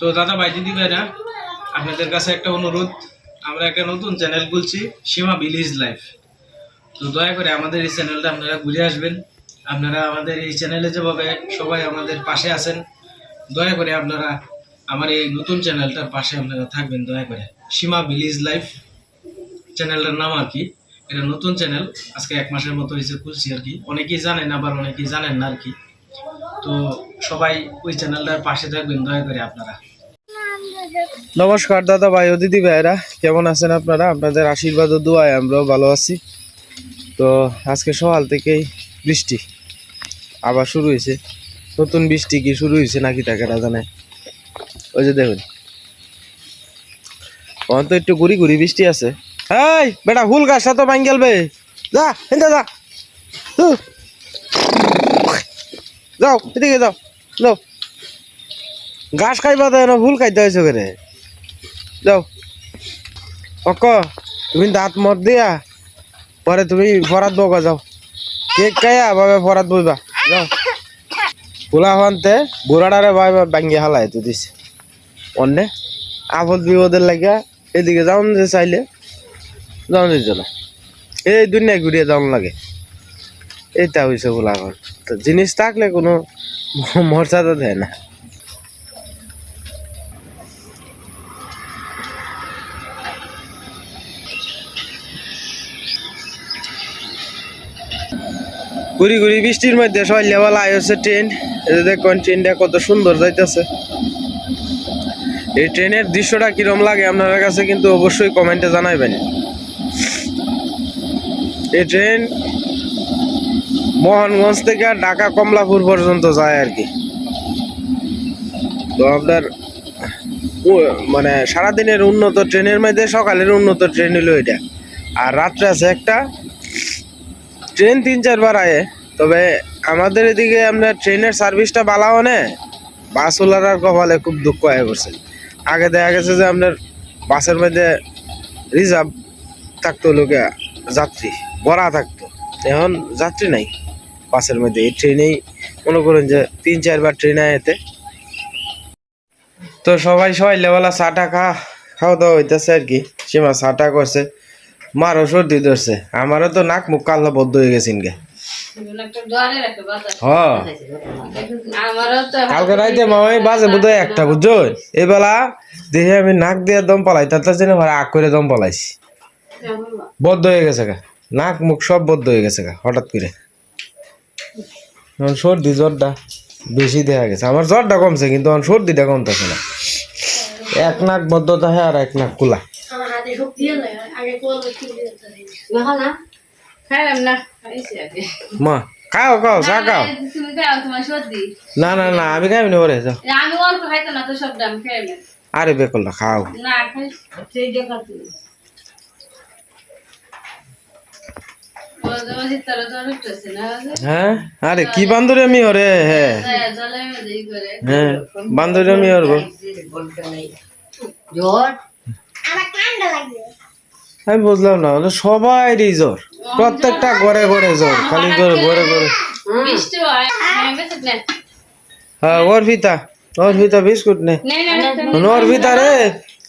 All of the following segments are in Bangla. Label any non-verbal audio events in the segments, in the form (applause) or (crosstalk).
তো দাদা ভাই দিদি ভাইরা, আপনাদের কাছে একটা অনুরোধ। আমরা একটা নতুন চ্যানেল খুলছি, সীমা ভিলেজ লাইফ তো দয়া করে আমাদের এই চ্যানেলটা আপনারা ঘুরে আসবেন। আপনারা আমাদের এই চ্যানেলে যেভাবে সবাই আমাদের পাশে আছেন, দয়া করে আপনারা আমার এই নতুন চ্যানেলটার পাশে আপনারা থাকবেন, দয়া করে। সীমা ভিলেজ লাইফ চ্যানেলটার নাম আর কি। এটা নতুন চ্যানেল আজকে এক মাসের মতো হয়েছে খুলছি আর কি। অনেকেই জানেন, আবার অনেকেই জানেন না আর কি। তো সবাই ওই চ্যানেলটার পাশে থাকবেন, দয়া করে আপনারা। নমস্কার দাদা ভাই ও দিদি ভাইরা, কেমন আছেন আপনারা? আপনাদের আশীর্বাদ ও দোয়ায় আমরাও ভালো আছি। তো আজকে সকাল থেকেই বৃষ্টি আবার শুরু হয়েছে। নতুন বৃষ্টি কি শুরু হয়েছে নাকি তাকে জানে। ওই যে দেখুন। তখন তো একটু গুড়ি গুড়ি বৃষ্টি আছে। এই বেটা ফুল গাছটা তো ভাঙ গেলবে যা এনতে যা। যাও, এদিকে যাও। যাও ঘাস খাইবা দেয় না ফুল খাইতে হয়েছে করে যাও। অক তুমি দাঁত মত দিয়া, পরে তুমি ফরাত বগা যাও। কেক খাইয়া ভাবে ফরাত বইবা। যাও। ফুলা হনতে বুড়াডারে ভাই ভাঙ্গি হালাই তো দিছে। অন্যে আপদ বিপদের লাগিয়া এদিকে যাওন যে চাইলে। যাওন দিত না। এই দুনিয়ায় ঘুরিয়ে যাওন লাগে। এইটা হয়েছে ফুলা হন তো জিনিস থাকলে কোনো মর্যাদা দেয় না। ঘুরি ঘুরি বৃষ্টির মধ্যে সকালবেলা আইসে ট্রেন। এই যে দেখুন, ট্রেনটা কত সুন্দর যাইতেছে। এই ট্রেনের দৃশ্যটা কিরম লাগে আপনার কাছে কিন্তু অবশ্যই কমেন্টে জানাইবেন। এই ট্রেন মোহনগঞ্জ থেকে ঢাকা কমলাপুর পর্যন্ত যায় আর কি। তো আপনার মানে সারাদিনের উন্নত ট্রেনের মধ্যে সকালের উন্নত ট্রেন হলো এটা। আর রাত্রে আছে একটা ট্রেন তিন চারবার আয়ে। তবে আমাদের এদিকে আপনার ট্রেনের সার্ভিসটা ভালো হনে বাসওয়ালার কপালে খুব দুঃখ হয়ে পড়ছে। আগে দেখা গেছে যে আপনার বাসের মধ্যে রিজার্ভ থাকতো লোকে, যাত্রী ভরা থাকতো। এখন যাত্রী নাই বাসের মধ্যে। এই ট্রেনেই মনে করেন যে তিন চারবার ট্রেনে এতে তো। সবাই সবাই লেবেলা চাটা খা, খাওয়া দাওয়া হইতেছে আর কি। সীমা চাটা করছে। মারও সর্দি ধরছে। আমারও তো নাক মুখ কাল্লা বদ্ধ হয়ে গেছিন গে কালকে একটা, বুঝছ? দেখে আমি নাক দিয়ে দম আগ করে দম বদ্ধ হয়ে গেছে গা। নাক মুখ সব বদ্ধ হয়ে গেছে গা, হঠাৎ করে। সর্দি জ্বরটা বেশি দেখা গেছে। আমার জ্বরটা কমছে, কিন্তু এখন সর্দিটা কমতেছে না। এক নাক বদ্ধ থাকে আর এক নাক কুলা দেখো না খাইলাম না খাইছি আগে মা খাও খাও চা খাও। খাও না না না আমি খাইনি ওরে যাও। আমি অল্প খাইতো না তো সব দাম খাইলাম আরে বেকল্লা খাও। না না হ্যাঁ? আরে কি বান্ধবী আমি ওরে হ্যাঁ হ্যাঁ বান্ধবী আমি ওর গো। জ্বর আমি বুঝলাম না ওটা সবাই জ্বর। প্রত্যেকটা ঘরে ঘরে জ্বর খালি ঘরে ঘরে বৃষ্টি হয় ওর ভিতা ওর ভিতা বিস্কুট নে। নে না না ওর ভিতা রে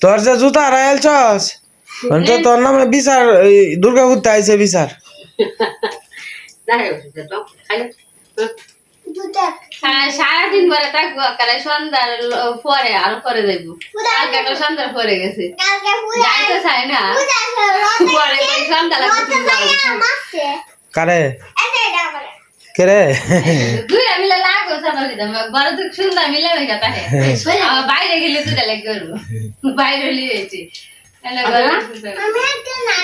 তোর যে জুতা রায়াল চস তো তোর নামে বিচার এই আইছে বিচার। (laughs) হ্যাঁ, সারাদিন পরে থাকব কালে সন্ধ্যার পরে আরও পরে যাইবো কালকে তো সন্ধ্যার পরে গেছে যাইতে চাই না পরে সন্ধ্যা যাও। কারে কে রে দুই মিলে লাগো দিতাম বড় তো সুন্দর মিলে হয়ে আমার বাইরে গেলে দুটা লাগে করব বাইরে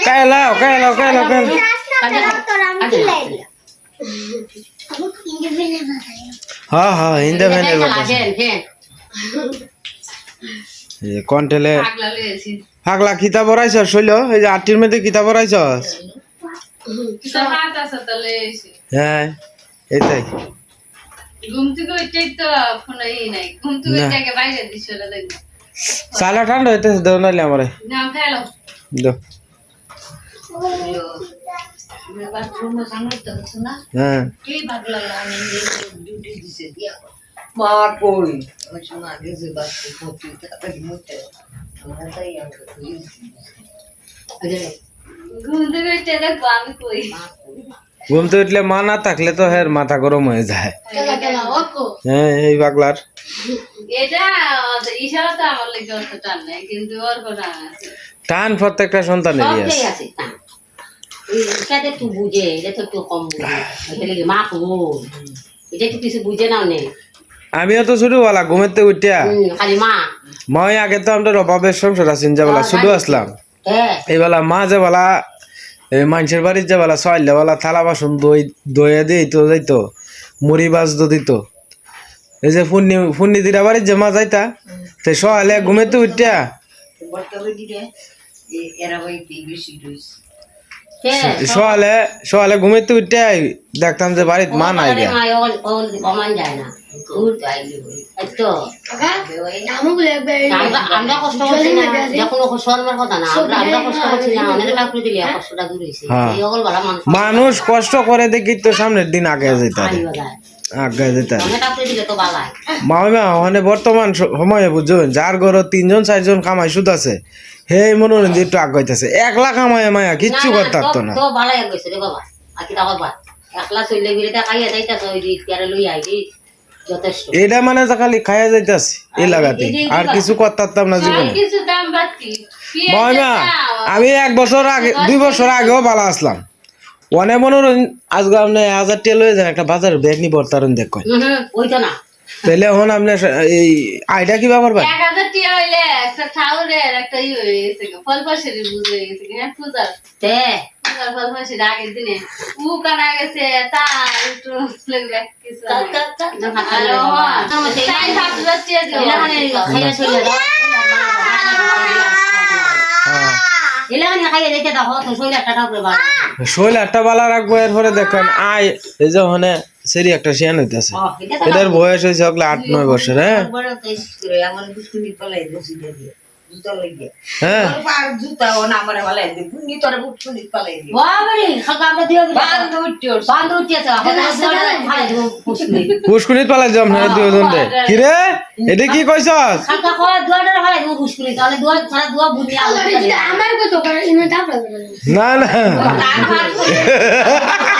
কায় লাও কায় লাও কায় লাও কায় লাও। হ্যাঁ হ্যাঁ এই যে কন্টেলে পাগলা কিতা বড়াইছ শৈল? এই যে আটটির মধ্যে কিতা লিয়েছি হ্যাঁ এইটাই। ঘুম থেকে উঠেই তো ফোন ই নাই। ঘুম থেকে না। উঠে আগে বাইরে দিচ্ছ ওটা দেখব। চালা ঠান্ডা হইতেছে দেও নাইলে আমারে। না হ্যাঁ। তুই ঘুম তো উঠলে মা না থাকলে তো হের মাথা গরম হয়ে যায়। হ্যাঁ এই পাগলার। টান নাই কিন্তু ওর কোনো আছে। টান প্রত্যেকটা সন্তানেরই সবটাই আছে। তা একটু বুঝে এটা তো একটু কম বুঝে। মা কবো এটা একটু কিছু বুঝে আমিও তো ছোটবেলা ঘুমেতে উঠিয়া খালি মা। মই আগে তো আমরা অভাবের সংসার আছেন যে বেলা শুধু আসলাম। হ্যাঁ। এই বেলা মা যে বলা এই মানুষের বাড়ির যে বলা ছয়লে বলা থালা বাসন দই দইয়া দিয়ে তো যাইতো মুড়ি বাজতো দিত। এই যে ফুন্নি ফুন্নি দিরা বাড়ির যে মা যাইতা তো সকালে ঘুমেতে উঠিয়া হ্যাঁ সকালে সকালে ঘুমেতে উঠিয়া দেখতাম যে বাড়িত মা নাই গিয়া। মানুষ মানুষ কষ্ট করে দেখি তো সামনের দিন আগে যেতে আগে যেতে অনেক ঠাকুর দিলে তো বালাই। মামা মানে বর্তমান সময়ে বুঝছেন যার ঘরে তিনজন চারজন কামাই সুদ আছে হে মনোরঞ্জন একটু আগাইতেছে একলা কামায় মায়া কিচ্ছু করতে পারতো না এটা মানে খালি খাইয়া যাইতেছে এই লাগাতে। আর কিছু করতে পারতাম না জীবনে। কিছু দাম বাড়তি। আমি এক বছর আগে দুই বছর আগেও ভালো আসলাম। অনেক মনোরঞ্জন আজকে আপনি হাজার টিয়া লয়ে যায় একটা বাজারে ব্যাগ নি পড়তারন দেখ হুম না। তাহলে এখন আপনি এই আইডা কি ব্যাপার ভাই এক হাজার টিয়া হইলে একটা ঠাউরের একটা ই হয়ে গেছে ফল পাশের বুঝ হয়ে গেছে হ্যাঁ পূজার তে পূজার ফল পাশের আগের দিনে উ কানা গেছে তা একটু লেগে কিছু হ্যাঁ শৈল একটা বালা রাখব এরপরে দেখেন আয় এই যে ওখানে সেরি একটা শিয়ান হইতেছে এটার বয়স হয়েছে হকলে আট নয় বছর হ্যাঁ? হ্যাঁ। না পুষ্কুনিত পালাই যাম না দুজন কি রে? এটা কি কইছস? খাকা খাওয়া (laughs)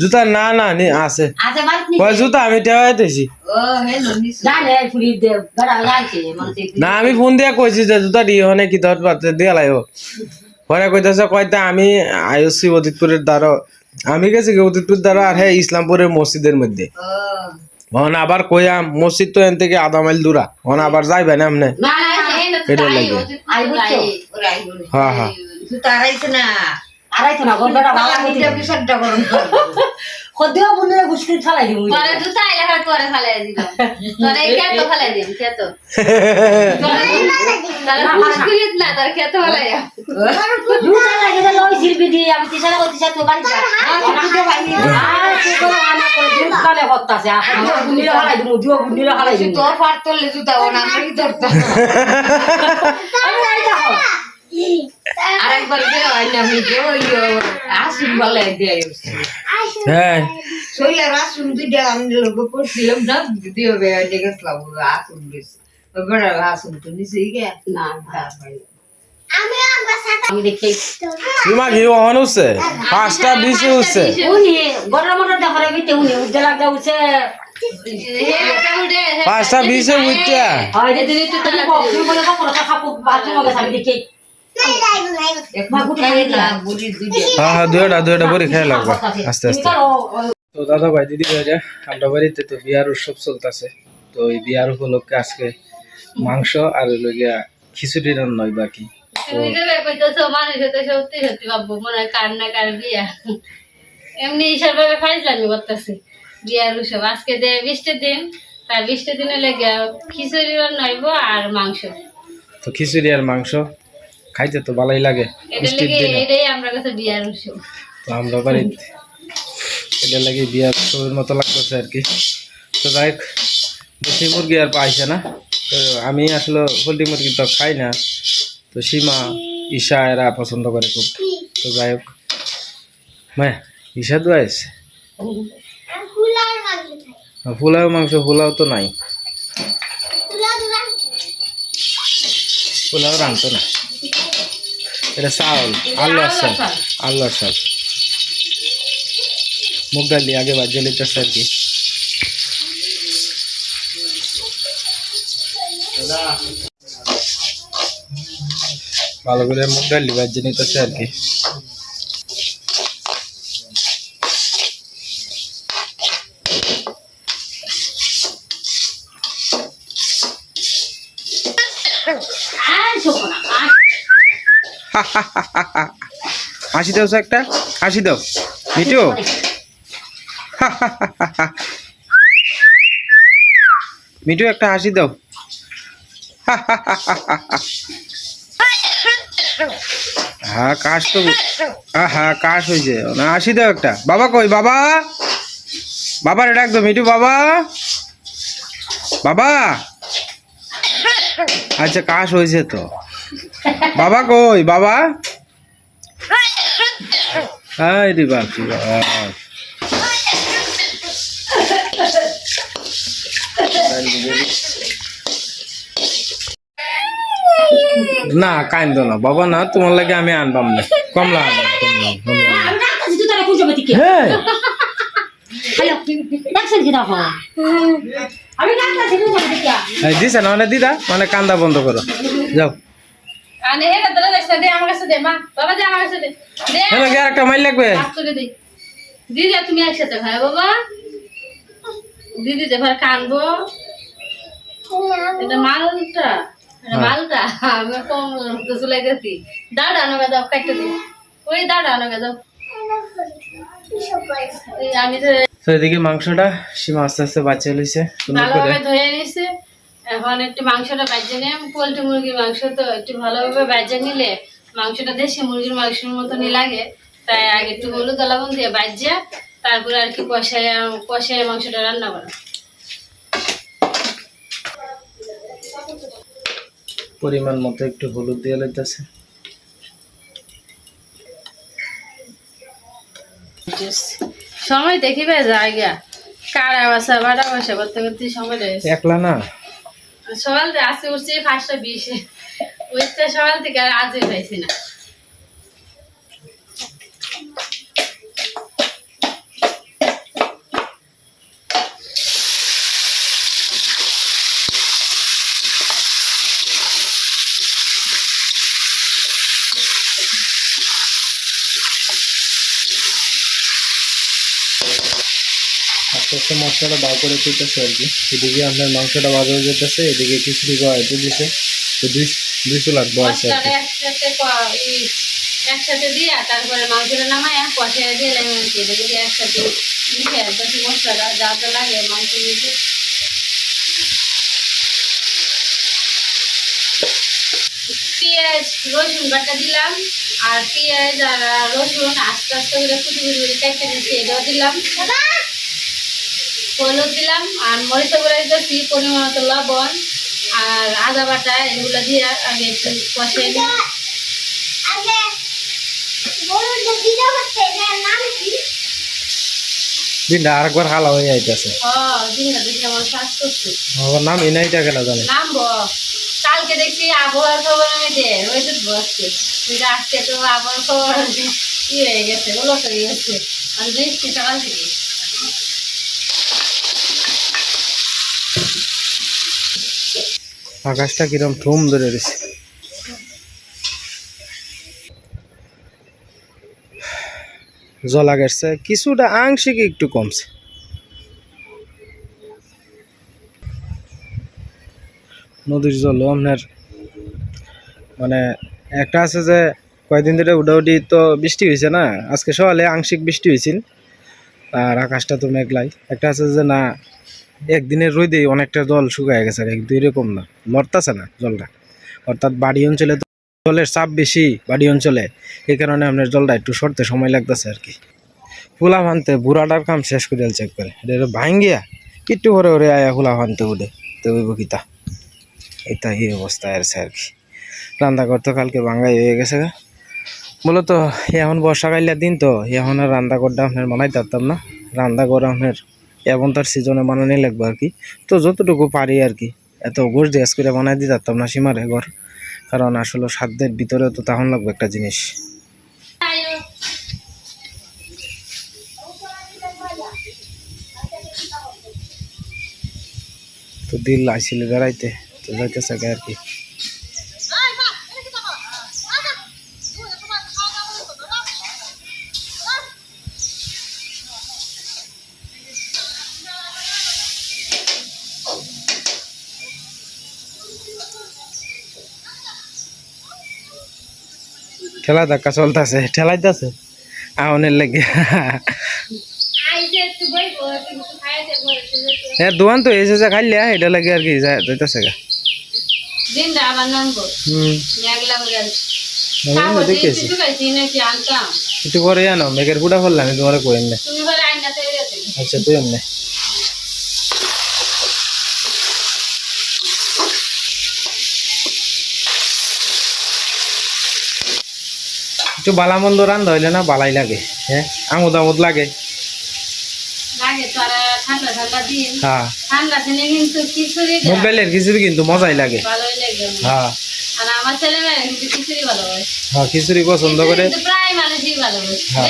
জুতা না না, নি, আছে। বাড়ি জুতা? আমি টেওয়াই দিছি। জানে ফুলি দে বড় জানছে মানুষ না, আমি ফোন দিয়া কইছি যে জুতা দিয়ে হনে কি ধর পাতে দিয়া লাইব। পরে কইতাছে কয়টা আমি আইসি অদিতপুরের দ্বারা আমি গেছি গৌতিপুর দ্বারা আর হ্যাঁ ইসলামপুরের মসজিদের মধ্যে। ওখানে আবার কইয়াম মসজিদ তো এন থেকে আধা মাইল দূরা। ওখানে আবার যাইবে না আমনে? না এটা লাগে। হ্যাঁ হ্যাঁ (laughs) আড়াই তো না গন্ডটা ভালো হইতে বিশদটা করুন খদিও বুনে গুসকিন চালাই দিব পরে জুতা আইলে হয় পরে ফালাই দিলাম তোরে খেতো ফালাই দিম খেতো তাহলে মুশকিল না তোর খেতো ফালাই জুতা লাগে যে লই শিল্পী দিয়ে আমি তিসারা কই তিসা তো বাড়ি যা আ ভাই আ তুই তো আনা করে দিন কালে হত্তাছে আ বুনিরে হালাই দিব দিও বুনিরে হালাই দিব। তোর ফাট তোলে জুতা ও না আমি ধরতো আমি নাই দেখো। আরেকবার যে হয় না আমি যে ওই আসুন বলে দিয়ে হ্যাঁ। শৈলা আসুন দুইটা আমি লোক করছিলাম না দিও বে গেছিলাম আসুন বেশি বেড়া আসুন তো নিচে গিয়ে না আমি দেখি। সীমা কি ওহন উঠছে? পাঁচটা বিশে পাঁচটা বিশে উঠছে। হয় হ্যাঁ দুইটা দুইটা বড়ি খেয়ে লাগবে। আস্তে আস্তে। তো দাদা ভাই দিদি ভাইরা আমরা বাড়িতে তো বিয়ার উৎসব চলতেছে। তো এই বিয়ার উপলক্ষে আজকে মাংস আর গিয়া খিচুড়ি রান্না বাকি তুমি যে কইতেছো মানুষ হতে সত্যি সত্যি ভাববো মনে হয় কার না কার বিয়া। এমনি হিসাবে ফাইজলামি করতেছি বিয়ার উৎসব। আজকে দে বৃষ্টির দিন তার বৃষ্টির দিনে লেগে খিচুড়ি রান্নাইব আর মাংস। তো খিচুড়ি আর মাংস। খাইতে তো ভালোই লাগে এটাই আমরা কাছে বিয়ার উৎসব। তো আমরা বাড়িতে এটা লাগে বিয়ার উৎসবের মতো লাগতেছে আর কি। তো যাই হোক, দেশি মুরগি আর পাইছে না। তো আমি আসলে পোলট্রি মুরগি তো খাই না। তো সীমা ঈশা এরা পছন্দ করে খুব। তো যাই হোক মা ঈশা তো আছে? ফুলাও মাংস ফুলাও তো নাই। পোলাও রাঁধতো না। এটা চাউল আলু আর চাল আলু আর চাল মুগ ডালি আগে বাজিয়ে লিতেছে আর কি। ভালো করে মুগ ডালি বাজিয়ে নিতেছে আর কি আর শোনো না আর (laughs) হাসি দাও একটা, হাসি দাও। মিটু (laughs) মিটু একটা হাসি দাও। (laughs) হ্যাঁ কাশ তো হ্যাঁ কাশ হয়েছে। না, হাসি দাও একটা। বাবা কই? বাবা? বাবারে ডাক দাও মিটু বাবা। বাবা? আচ্ছা কাশ হয়েছে তো। বাবা কই? বাবা? হাই রে বাপ। না কাইন্দ না। বাবা না তোমার লাগে আমি আনবাম না। কমলা হ্যাঁ দিছে না মানে দিদা মানে কান্দা বন্ধ করো। যাও। আনে হে তোরা দেখছ দে আমার কাছে দে মা বাবা দে আমার কাছে দে। দে হ্যালো কি আর মাইল লাগবে। হাত তুলে দে। দিদি তুমি একসাথে ভাই বাবা। দিদি যে ভাই কানবো। এটা মালটা মালটা আমি কম তো চলে গেছি দাঁড়া আনো দাও কাটতে দিই ওই দাঁড়া আনো দাও। আমি তো তো এদিকে মাংসটা সীমা আস্তে আস্তে বাচ্চা লইছে। ভালোভাবে ধুয়ে নিছি। এখন একটু মাংসটা বাজে নিয়ে পোলট্রি মুরগির মাংস তো একটু ভালোভাবে বাজে নিলে মাংসটা দেশি মুরগির মাংসের মতনই লাগে। তাই আগে একটু হলুদ লবণ দিয়ে বাজিয়ে তারপরে আর কি কষায় কষায় মাংসটা রান্না করা। পরিমাণ মতো একটু হলুদ দিয়ে লইতেছে। সময় দেখিবে জায়গা। কারা বাসা বাড়া বাসা করতে করতে সময় একলা না? সকাল থেকে আসতে উঠছি পাঁচটা বিশে। ওইটা সকাল থেকে আর আজই পাইছি না। আস্তে মশলাটা বার করে তুলতেছে আর কি। এদিকে আপনার মাংসটা হয়ে যেতেছে, এদিকে খিচুড়ি কড়াইতে দিছে। তো দুই বয়স আর একসাথে দিয়া তারপরে মাংসটা নামায় দিয়ে একসাথে মশলাটা যা যা লাগে মাংস মিশে পেঁয়াজ, রসুন বাটা দিলাম, আর পেঁয়াজ আর রসুন আস্তে আস্তে করে কুচি কুচি করে কেটে নিচ্ছি এটাও দিলাম। হলুদ দিলাম। আর মরিচ গুঁড়া দিতেছি পরিমাণ মতো লবণ আর আদা বাটা এগুলো দিয়ে আগে একটু কষিয়ে নিই। দিনটা আরেকবার হালা হয়ে যাইতেছে। ও দিনটা দেখে আমার শ্বাস করছে। আমার নাম ইনাইটা কেন জানে। নামবো কালকে দেখছি আবহাওয়ার খবর তো বসছে আজকে। তো আবহাওয়ার খবর ই হয়ে গেছে? হয়ে গেছে। সকাল থেকে। আকাশটা কিরম ঠুম ধরে রয়েছে। জলা গেছে কিছুটা আংশিক একটু কমছে। নদীর জল, আপনার মানে একটা আছে যে কয়েকদিন ধরে উডাউডি তো বৃষ্টি হয়েছে না, আজকে সকালে আংশিক বৃষ্টি হয়েছিল, আর আকাশটা তো মেঘলাই। একটা আছে যে না একদিনের রোদেই অনেকটা জল শুকায় গেছে কিন্তু এরকম না। লড়তাছে না জলটা। অর্থাৎ বাড়ি অঞ্চলে তো জলের চাপ বেশি বাড়ি অঞ্চলে। এই কারণে আপনার জলটা একটু সরতে সময় লাগতেছে আর কি। ফুলা ভানতে বুড়াটার কাম শেষ করে চেক করে। এটা ভাঙ্গিয়া একটু করে ওরে আয়া ফুলা ভানতে উঠে। তো ওই বকিতা এটা এই অবস্থা আর আর কি। রান্না করতে কালকে ভাঙ্গাই হয়ে গেছে মূলত এখন বর্ষাকালের দিন তো, এখন আর রান্না করতে আপনার বানাই পারতাম না। রান্না করে আপনার এখন তার সিজনে বানানি লাগবে আর কি। তো যতটুকু পারি আর কি, এত গোস ড্রেস করে বানাই দিতে পারতাম না সীমারে ঘর। কারণ আসলে সাধ্যের ভিতরে তো তখন লাগবে একটা জিনিস। তো দিল আসছিল বেড়াইতে, তো যাইতেছে আর কি। ঠেলা ধাক্কা চলতেছে ঠেলাইতেছে? আহনের লেগে। হ্যাঁ দোকান তো এসেছে খাইলে এটা লাগে আর কি যা- যাইতেছে গা। একটু করে জানো মেঘের ফুটা ফেললাম তোমার কই এমনি আচ্ছা তুই এমনি একটু বালামন্দ রান্ধা হইলে না বালাই লাগে হ্যাঁ? আমোদ আমোদ লাগে। হ্যাঁ। মোবাইলের খিচুড়ি কিন্তু মজাই লাগে। হ্যাঁ। খিচুড়ি হ্যাঁ খিচুড়ি পছন্দ করে। হ্যাঁ।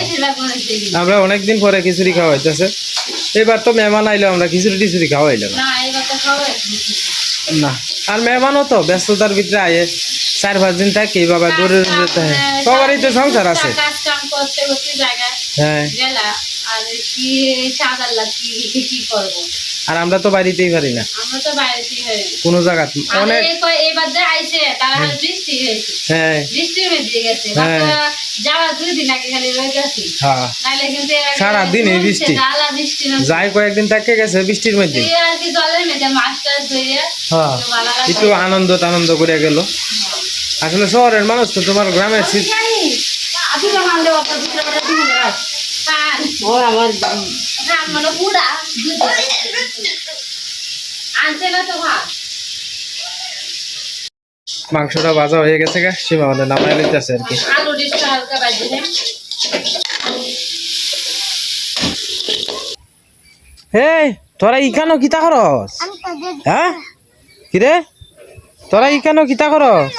আমরা অনেকদিন পরে খিচুড়ি খাওয়া হইতেছে। এবার তো মেহমান আইলো আমরা খিচুড়ি টিচুড়ি খাওয়া হইল না। আর মেহমানও তো ব্যস্ততার ভিতরে আয়ে। চার পাঁচ দিন থাকে বাবা দূরে দূরে থাকে সবারই তো সংসার আছে। হ্যাঁ। আর আমরা তো বাড়িতেই পারি না। কোনো জায়গা অনেক এই কয়- এবার যে আইছে তারা হলো বৃষ্টি হ্যাঁ। হ্যাঁ। হ্যাঁ। সারাদিন এই বৃষ্টি। যাই কয়েকদিন থাকে গেছে বৃষ্টির মধ্যে। হ্যাঁ। একটু আনন্দ টানন্দ করে গেল। আসলে শহরের মানুষ তো তোমার গ্রামের শীত- মাংসটা ভাজা হয়ে গেছে গা সীমা আমাদের নামাই লইতেছে আর কি। বাজি হে তোরা ইখানো কিতা করস? হ্যাঁ? কিরে? তোরা ইখানো কিতা করস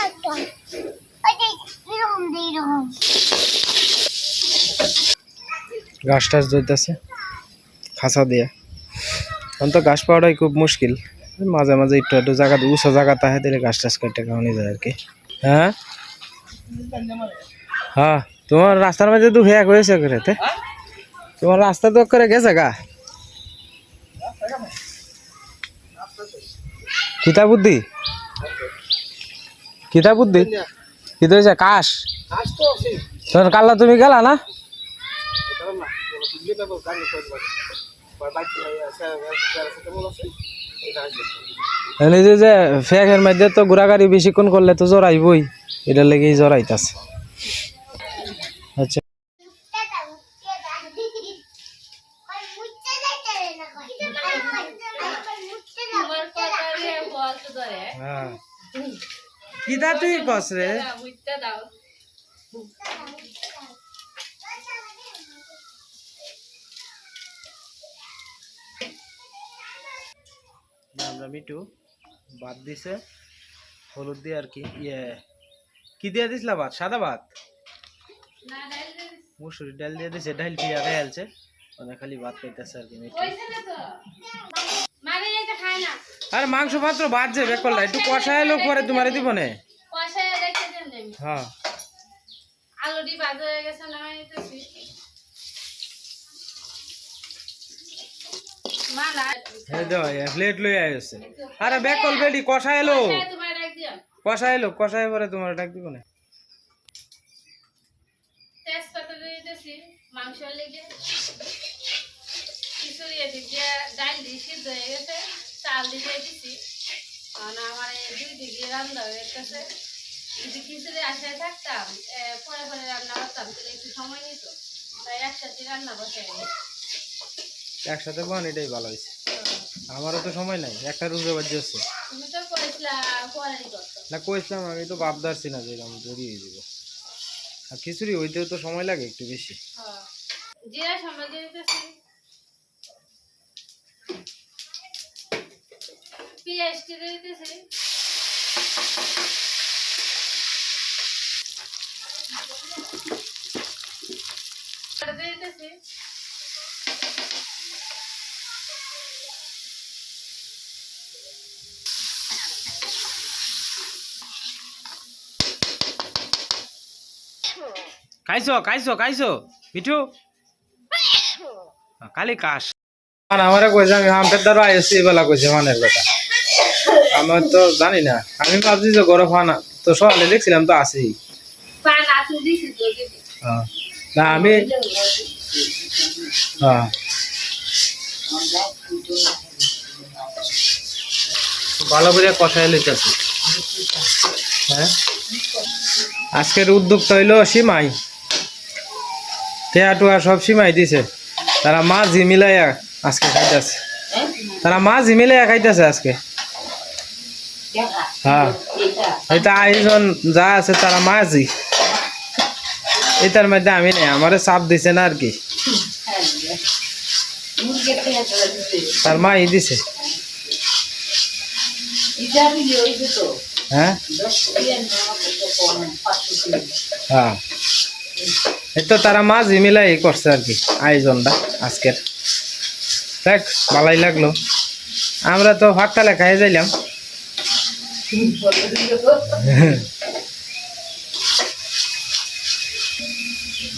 গাছ টাছ ধরতেছে। খাঁচা দিয়া। এখন তো গাছ পাওয়াটাই খুব মুশকিল। মাঝে মাঝে একটু একটু জায়গা উঁচু জায়গা তাহে দিলে গাছ টাছ কেটে খাওয়ানি যায় আর কি। হ্যাঁ? হ্যাঁ তোমার রাস্তার মাঝে তো হেয়া হয়েছে করে? তোমার রাস্তা তো করে গেছে গা। কিতা বুদ্ধি? কিতা বুদ্ধি? কিতা হয়েছে কাশ? তখন কাল্লা তুমি গেলা না? এই যে যে ফ্যাকের মধ্যে তো ঘোরাঘাড়ি বেশিক্ষণ করলে তো জড়াইবই এটার লেগেই জড়াইতাছে আচ্ছা। তোমার কথা রে বলতে হ্যাঁ। কিতা তুই কস রে। আমরা মিটু ভাত দিছে, হলুদ দিয়ে আর কি ইয়ে কি দিয়ে দিছিলা ভাত? সাদা ভাত? মুসুরি ডাল দিয়ে দিছে, ডাল পিয়া খেয়ালছে মানে খালি ভাত খাইতেছে আর কি মিটু আর মাংস পাত্র ভাত যে বেকল একটু কষা এলো পরে তোমারে দিব। নে হ্যাঁ। আলুটি বাজা হয়ে গেছে না আরে বেকল বেডি কষা এলো কষা এলো কষায় পরে তোমার ডাক দিব না। তেজপাতা দিয়ে মাংস লেগে। খিচুড়ি এদিকে ডাল দিয়ে সিদ্ধ হয়ে গেছে চাল দিয়ে দিছি। কারণ আমার দুই দিকে রান্না হয়ে গেছে। যদি খিচুড়ি আসায় থাকতাম পরে পরে রান্না করতাম তাহলে একটু সময় নিত। তাই একসাথে রান্না বসে একসাথে বান এটাই ভালো হয়েছে। আমারও তো সময় নাই একটা রুজে হচ্ছে পরে করতো না কইছিলাম আমি তো ভাব ধরছি না যে এরকম দেরি হয়ে যাবে। আর খিচুড়ি হইতেও তো সময় লাগে একটু বেশি। জিরা সামনে দিয়ে দিতেছি। পেঁয়াজটি দিতেছি দিতেছি খাইছো খাইছো খাইছো। মিঠু? (laughs) খালি কাশ। আমারে কইছে আমি হামপের দ্বারা আইসি বেলা কইছে মানের কথা। আমার তো জানি না আমি ভাবছি যে গরম ফানা তো সকালে দেখছিলাম তো দিদি হ্যাঁ। না আমি হ্যাঁ। ভালো করে কষাই লইতেছি। হ্যাঁ। আজকের উদ্যোগটা হইল সীমাই। টেয়া টুয়া সব সীমাই দিছে। তারা মাঝি মিলাইয়া আজকে খাইতেছে। তারা মাঝি মিলাইয়া খাইতেছে আজকে। হ্যাঁ। এটা আয়োজন যা আছে তারা মাঝি এটার মধ্যে আমি নেই, আমারে চাপ দিছে না আর কি। তার মা ই দিছে। হ্যাঁ? হ্যাঁ। এই তারা মাঝি মিলাই করছে আর কি, আয়োজনটা আজকের। দেখ ভালোই লাগল। আমরা তো ভাতটালে খাই যাইলাম।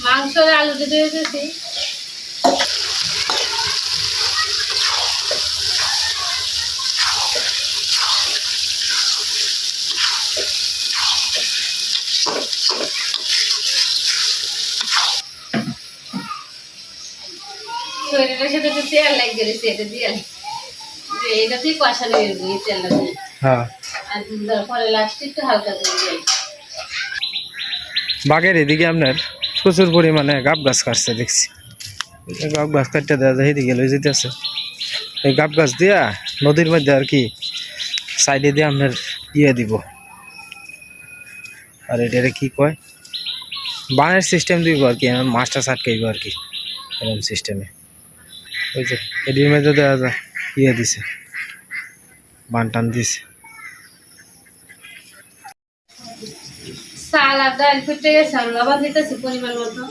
মাংস আলু দিয়ে দিতেছি শরীরের একটু তেল লাগিয়ে দিয়েছি এটা দিয়ে এটা দিয়ে কষানো এরকম এই তেলটা হ্যাঁ। আর পরে লাস্টে একটু হালকা দিয়ে। দিই বাঘের এদিকে আপনার প্রচুর পরিমাণে গাব গাছ কাটছে দেখছি। গাব গাছ কাটতে দেওয়া যায় এদিকে লই যেতেছে। এই গাব গাছ দিয়া নদীর মধ্যে আর কি সাইডে দিয়ে আপনার ইয়ে দিব। আর এটারে কি কয়? বানের সিস্টেম দিব আর কি মাছটা ছাটকাইব আর কি এরকম সিস্টেমে ওই যে এটির মধ্যে দেওয়া যায় ইয়ে দিছে বান টান দিছে। চাল আর ডাল ফুটে গেছে আর লবণ দিতেছি পরিমাণ মতো।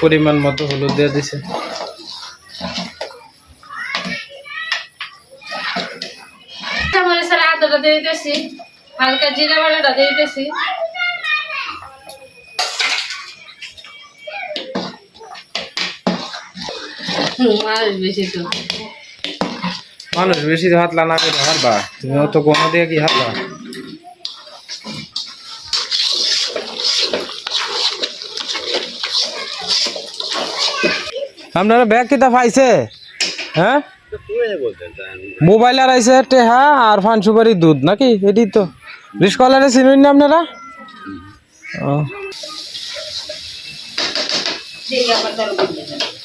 পরিমাণ মতো হলুদ দিয়ে দিছে। আদাটা দিয়ে দিতেছি হালকা জিরা বাড়াটা দিয়ে দিতেছি। মানুষ বেশি তো। মানুষ বেশি হাত লানা করে হারবা তুমি অত কোনো দিয়ে কি হারবা আপনারা ব্যাগ কিতা পাইছে? হ্যাঁ? মোবাইল আর আইছে টেহা আর ফান সুপারি দুধ নাকি? এটি তো। রিস্কলারে চিনুন না আপনারা? ও।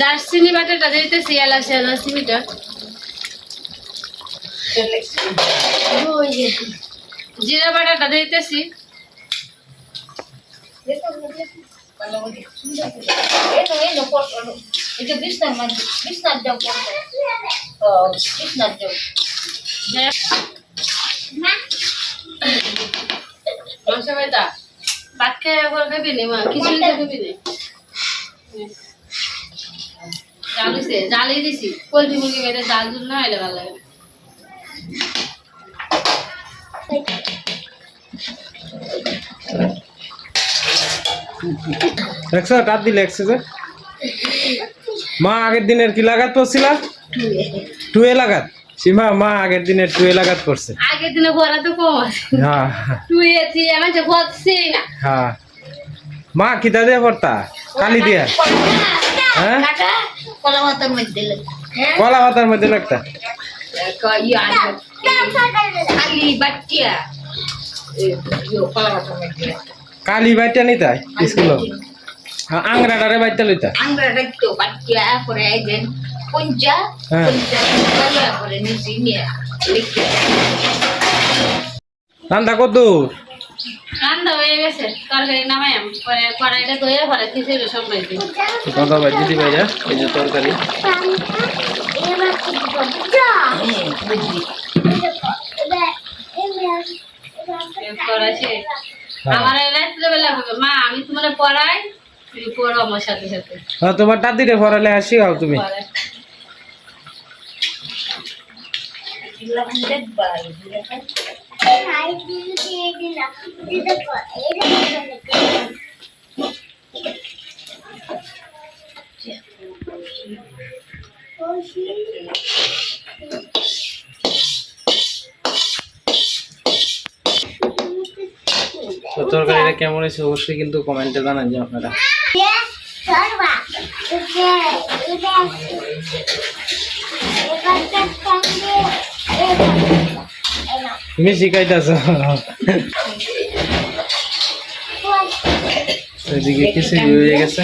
দারচিনি বাটাটা দিতেছি এলাচি এলাচিনিটা জিরা বাটাটা দিতেছি ভাত খেয়ে খাবি নি মা? তো খাবি নি? জাল জালই দিছি। পোলট্রি মুরগি বেড়ে জাল জুল না হইলে ভালো লাগে দেখছ টাপ দিলে একসাথে মা আগের দিনের কি লাগাত পড়ছিলা? টুয়ে লাগাত। সীমা মা আগের দিনের টুয়ে লাগাত করছে আগের দিনে পড়া তো কম হ্যাঁ। তুই এসি আমার যে পড়ছি না। হ্যাঁ। মা কিতা দিয়ে পড়তা? কালি দিয়া। হ্যাঁ? কলা মাথার মধ্যে কলা পাতার মধ্যে লাগতা। খালি বাচ্চা কলা বাইটা নিতা স্কুল আংরাডারে বাইটা লইতা? আমরা রাখতো বাচ্চা পরে একদিন পঞ্চা হ্যাঁ। পঞ্চা পরে নিচে রান্দা কত রান্না হয়ে গেছে তরকারি নামাই আমি পরে কড়াইটা ধুয়ে পরে খিচুড়ি সব মেয়েছি দাদা ভাই দিদি ভাইরা এই যে তরকারি। আমার রাত্রেবেলা হবে মা আমি তোমার পড়াই তুমি পড়ো আমার সাথে সাথে হ্যাঁ তোমার দাদিরে পড়ালে আসি গাও তুমি। তরকারিটা কেমন হয়েছে অবশ্যই কিন্তু কমেন্টে জানান যে আপনারা। তুমি শিখাইতেছ। এদিকে খিচুড়ি হয়ে গেছে?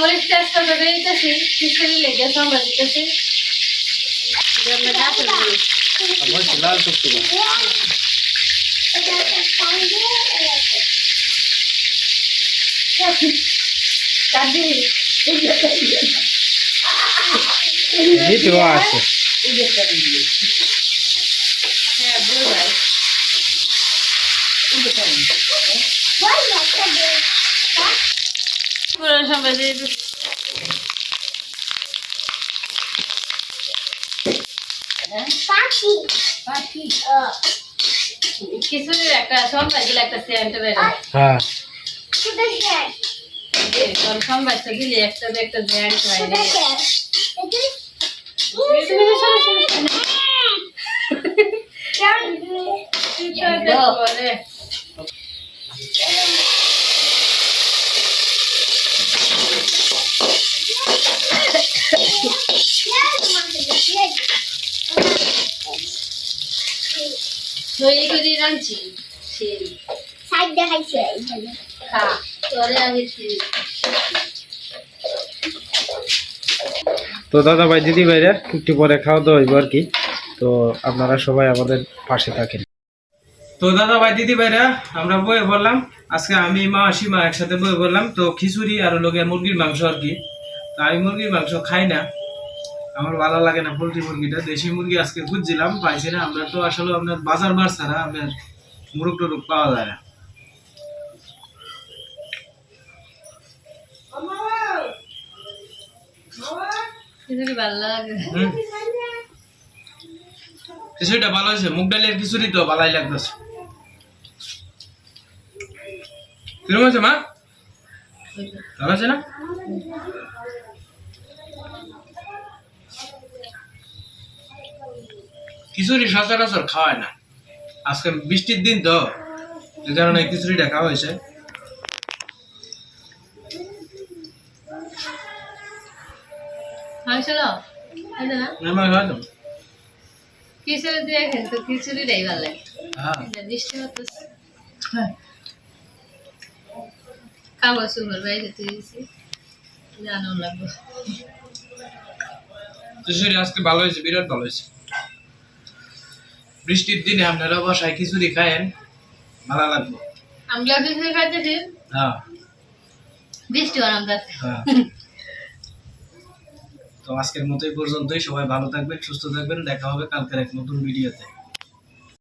মরিচ চেষ্টা করে দিতেছি খিচুড়ি লেগে দিতেছি আমরা। আমার লাল টুকটুক জিতু আছে হ্যাঁ বুঝাই পুরো সম্বাদ দিয়ে দিচ্ছি। খিচুড়ির একটা সম্বাদ দিলে একটা সেন্ট বেরোয় হ্যাঁ দিলে একটা একটা বাইরে তো দাদা ভাই দিদি ভাইরা একটু পরে খাওয়া দাওয়া হইব আর কি। তো আপনারা সবাই আমাদের পাশে থাকেন। তো দাদা ভাই দিদি ভাইরা আমরা বয়ে বললাম আজকে আমি মা সীমা একসাথে বয়ে বললাম তো খিচুড়ি আর লোকে মুরগির মাংস আর কি। তো আমি মুরগির মাংস খাই না। আমার ভালো লাগে না পোলট্রি মুরগিটা। দেশি মুরগি আজকে খুঁজছিলাম পাইছি না। আমরা তো আসলে আপনার বাজার বার ছাড়া আপনার মুরগ টুরুগ পাওয়া যায় না। খিচুড়ি ভালো লাগে। হুম। খিচুড়িটা ভালো হয়েছে। মুগ ডালের খিচুড়ি তো ভালোই লাগতেছে। কীরকম হয়েছে মা? ভালো আছে না? খিচুড়ি সচরাচর খাওয়ায় না। আজকে বৃষ্টির দিন তো এই কারণে খিচুড়িটা খাওয়া হয়েছে। না। খিচুড়ি দিয়ে কিন্তু খিচুড়িটাই ভালো লাগে। হ্যাঁ। এই যে বৃষ্টি হতেছে খাব সুগার বাইরে তুইছি জানো লাগবে। খিচুড়ি আজকে ভালো হয়েছে বিরাট ভালো হয়েছে। বৃষ্টির দিনে আপনারা বাসায় খিচুড়ি খায়েন ভালো লাগবে। আমরা খিচুড়ি খাইতেছি। হ্যাঁ। বৃষ্টি হ্যাঁ। (laughs) তো আজকের মতোই পর্যন্তই। সবাই ভালো থাকবেন, সুস্থ থাকবেন। দেখা হবে কালকের এক নতুন ভিডিওতে।